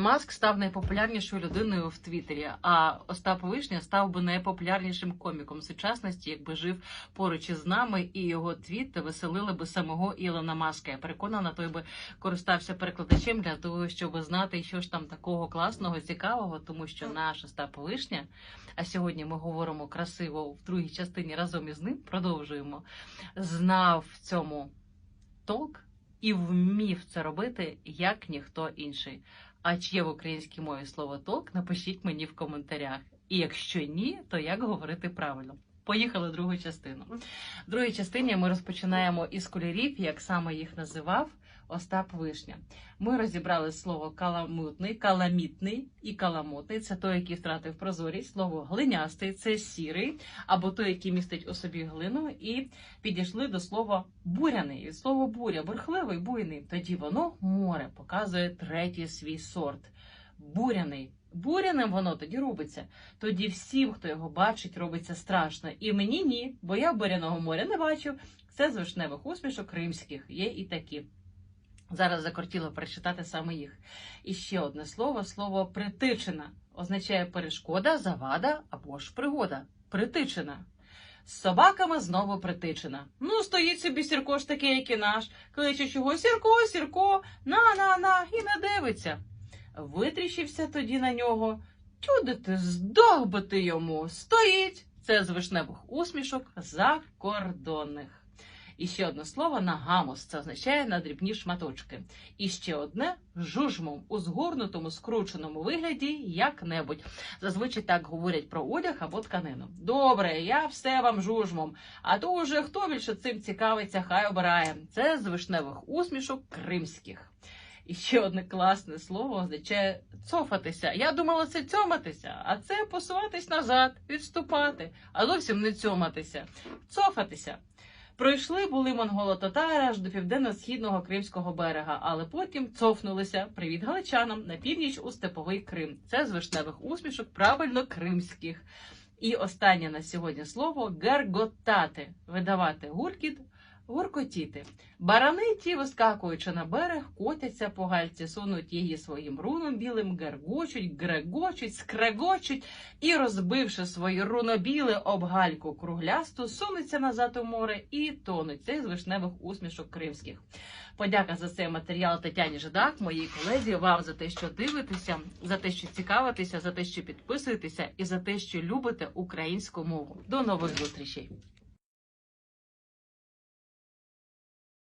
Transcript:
Маск став найпопулярнішою людиною в Твіттері, а Остап Вишня став би найпопулярнішим коміком сучасності, якби жив поруч із нами, і його твіти веселили би самого Ілона Маска. Я переконана, той би користався перекладачем для того, щоб знати, що ж там такого класного, цікавого, тому що наш Остап Вишня, а сьогодні ми говоримо красиво в другій частині разом із ним, продовжуємо, знав цьому толк і вмів це робити як ніхто інший. А чи є в українській мові слово толк? Напишіть мені в коментарях. І якщо ні, то як говорити правильно? Поїхали другу частину. В другій частині ми розпочинаємо із кольорів, як саме їх називав Остап Вишня. Ми розібрали слово каламутний, каламітний і каламутний це той, який втратив прозорість. Слово глинястий це сірий, або той, який містить у собі глину, і підійшли до слова буряний. Слово буря, бурхливий, буйний. Тоді воно море показує третій свій сорт. Буряний. Буряним воно тоді робиться. Тоді всім, хто його бачить, робиться страшно. І мені ні, бо я буряного моря не бачу. Це з вишневих усмішок кримських, є і такі. Зараз закортіло прочитати саме їх. І ще одне слово: слово притичина означає перешкода, завада або ж пригода. Притичина. З собаками знову притичина. Ну, стоїть собі Сірко ж такий, як і наш, кличе чого Сірко, Сірко, на, на, на, і не дивиться. Витріщився тоді на нього. Тюди ти здох йому. Стоїть. Це з вишневих усмішок закордонних. І ще одне слово нагамус. Це означає на дрібні шматочки. І ще одне жужмом у згорнутому, скрученому вигляді як-небудь. Зазвичай так говорять про одяг або тканину. Добре, я все вам жужмом. А то уже хто більше цим цікавиться, хай обирає. Це з вишневих усмішок кримських. І ще одне класне слово означає цофатися. Я думала, це цьоматися, а це посуватись назад, відступати, а зовсім не цьоматися, цофатися. Пройшли були монголо-татари аж до південно-східного кримського берега, але потім цофнулися. Привіт галичанам на північ у степовий Крим. Це з вишневих усмішок, правильно кримських. І останнє на сьогодні слово герготати видавати гуркіт. Гуркотіти. Барани ті, вискакуючи на берег, котяться по гальці, сунуть її своїм руном білим, гергочуть, грегочуть, скрегочуть і, розбивши свої рунобіли об гальку круглясту, сунуться назад у море і тонуть. Це з вишневих усмішок кримських. Подяка за цей матеріал Тетяні Жидак, моїй колезі, вам за те, що дивитеся, за те, що цікавитеся, за те, що підписуєтеся, і за те, що любите українську мову. До нових зустрічей!